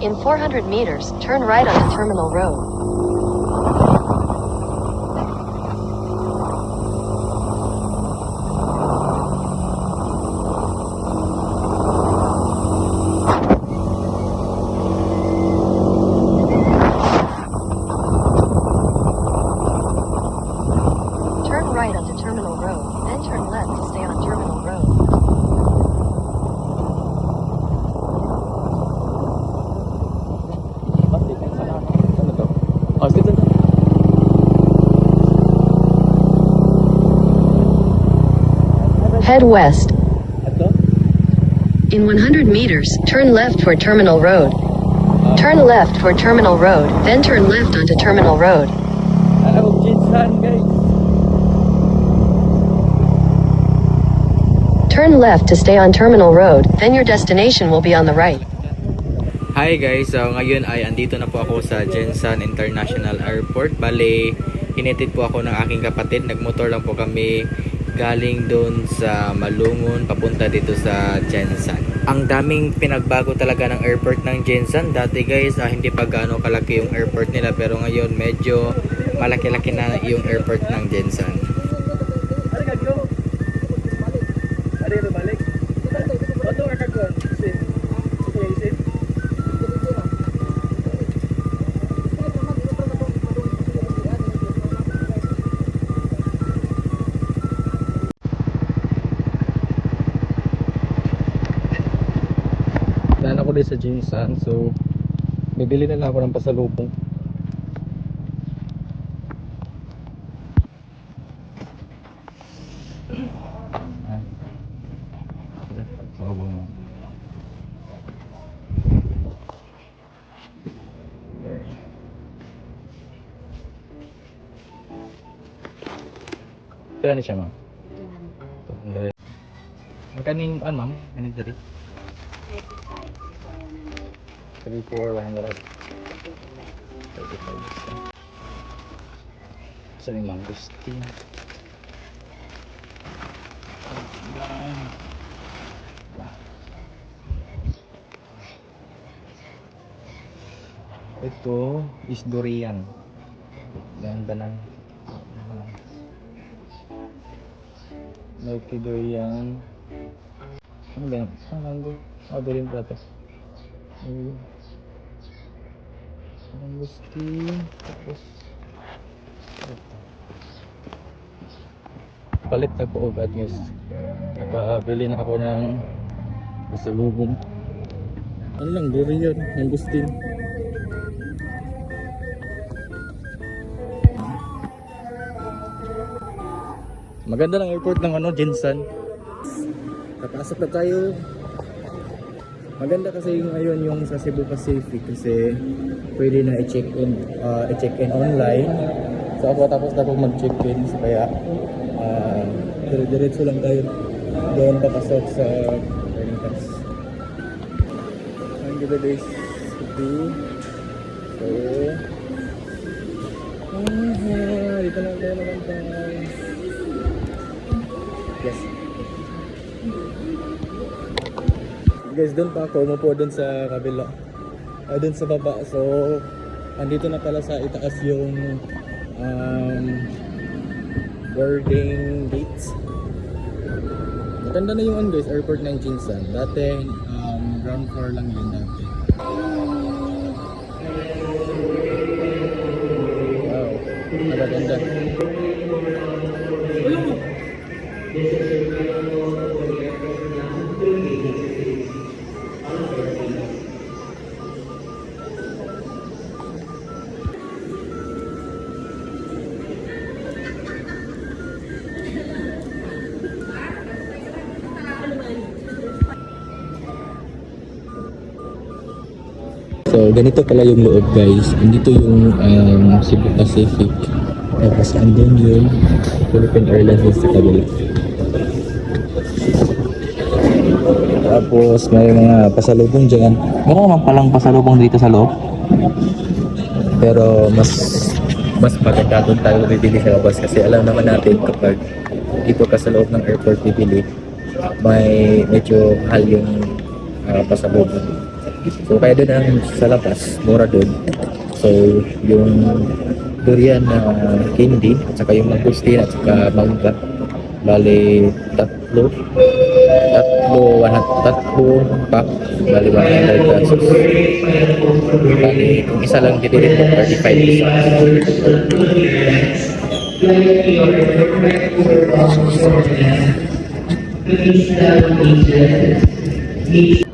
In 400 meters, turn right onto Terminal Road. Head west. Ato? In 100 meters, turn left for Terminal Road. Turn left for Terminal Road, then turn left onto Terminal Road. Alam mo, Jinsan, guys. Turn left to stay on Terminal Road, then your destination will be on the right. Hi guys, so ngayon ay andito na po ako sa Jensan International Airport. Bale, hinitid po ako ng aking kapatid. Nagmotor lang po kami galing doon sa Malungon papunta dito sa Jensan. Ang daming pinagbago talaga ng airport ng Jensan. Dati guys, ah, hindi pa gaano kalaki yung airport nila pero ngayon medyo malaki-laki na yung airport ng Jensan. Din sa Jinsan, so bibili na lang ako ng pasalubong. Ni siya, ma'am? 200. Ang kaning, ano, ma'am? Kaning dali? 3, 4, 100. 35. Sa yung mangustin. Ito is durian. Ganda ng Milky durian. Ano ba yan? Ano mango? Oh, durian pala to. Ayun. Mangustin. Tapos ito. Palit na po agad guys. Nakabili na ako ng pasalubong. Ano lang, durian, mangustin. Maganda ng airport ng ano, Jinsan. Kapasok na tayo. Maganda kasi yung ngayon yung sa Cebu Pacific kasi pwede na i-check-in uh, i-check-in online. So ako tapos na ako mag-check-in so kaya uh, dire-diretso lang tayo doon papasok sa boarding pass. Ang ganda guys. City. So, ah, dito lang tayo naman. Yes. Guys, doon pa ako, umupo doon sa kabila. Ah, doon sa baba. So, andito na pala sa itaas yung um, boarding gates. Maganda na yung ano guys, airport ng Jinsan. Dati, um, ground floor lang yun So, ganito pala yung loob guys. Andito yung um, Cebu Pacific. Tapos andun yung Philippine Airlines sa kabila. Tapos may mga pasalubong dyan. Meron naman palang pasalubong dito sa loob. Pero mas mas maganda doon tayo bibili sa labas kasi alam naman natin kapag dito ka sa loob ng airport bibili may medyo mahal yung uh, pasalubong. So kaya doon ang sa labas, mura doon. So yung durian na candy at saka yung mangustin at saka mangga. Bali tatlo. Tatlo one tatlo pack. Bali 100 pesos. Bali kung isa lang dito dito 35 pesos. group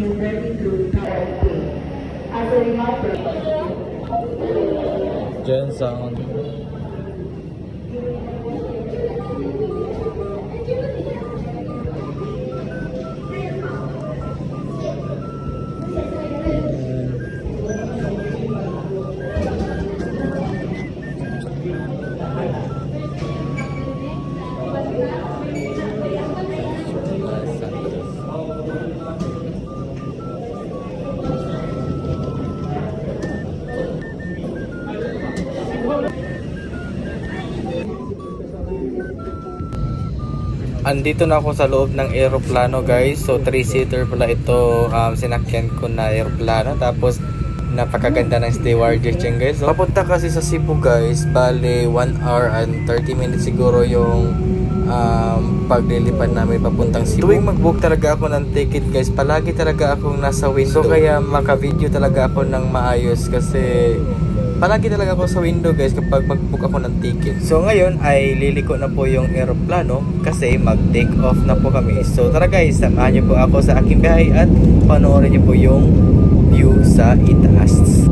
you ready to Jen Sound. Andito na ako sa loob ng aeroplano guys. So 3-seater pala ito um, sinakyan ko na aeroplano. Tapos napakaganda ng stewardess dyan guys. So, papunta kasi sa Cebu guys. Bale 1 hour and 30 minutes siguro yung um, paglilipad namin papuntang Cebu. Tuwing mag-book talaga ako ng ticket guys, palagi talaga akong nasa window. So kaya maka-video talaga ako ng maayos kasi palagi talaga ako sa window guys kapag mag-book ako ng ticket. So ngayon ay liliko na po yung aeroplano kasi mag-take off na po kami. So tara guys, samahan niyo po ako sa aking biyahe at panoorin niyo po yung view sa itaas.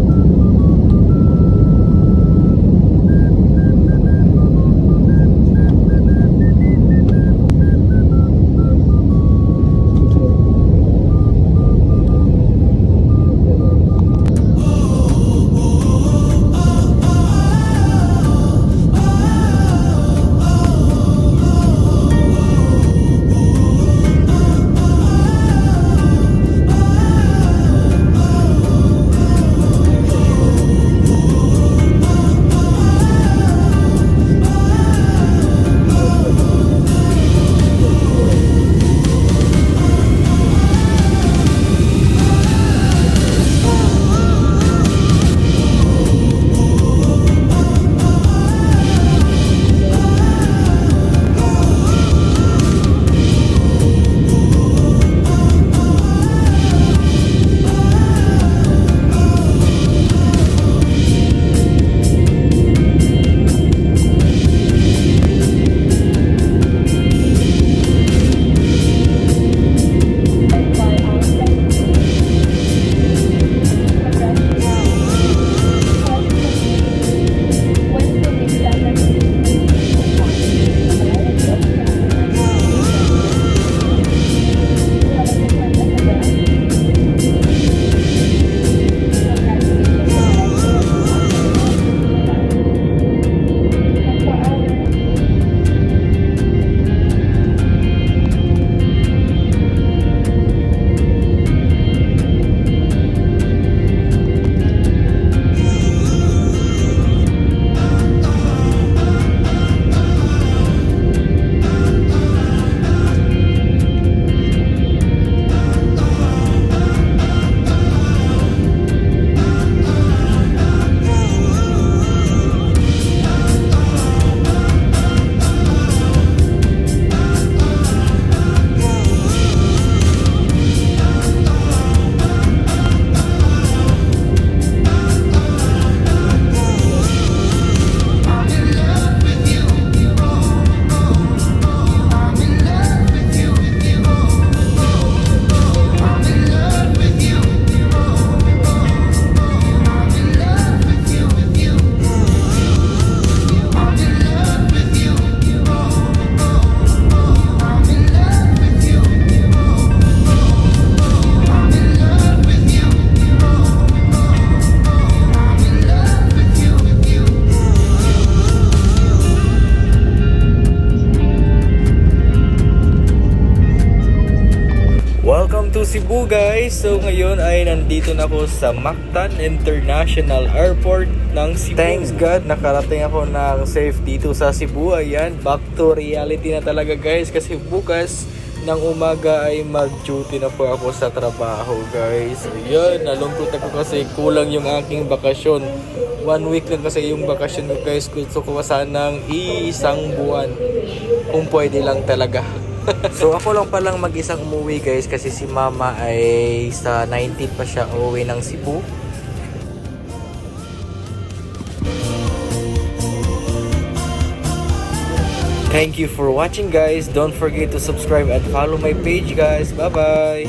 Cebu guys! So ngayon ay nandito na ako sa Mactan International Airport ng Cebu. Thanks God, nakarating ako ng safe dito sa Cebu. Ayan, back to reality na talaga guys kasi bukas ng umaga ay mag-duty na po ako sa trabaho guys. Ayan, nalungkot ako kasi kulang yung aking bakasyon. One week lang kasi yung bakasyon ko guys. Gusto ko sanang isang buwan. Kung pwede lang talaga. So ako lang palang mag-isang umuwi guys kasi si mama ay sa 19 pa siya uuwi ng Cebu. Thank you for watching guys. Don't forget to subscribe and follow my page guys. Bye bye.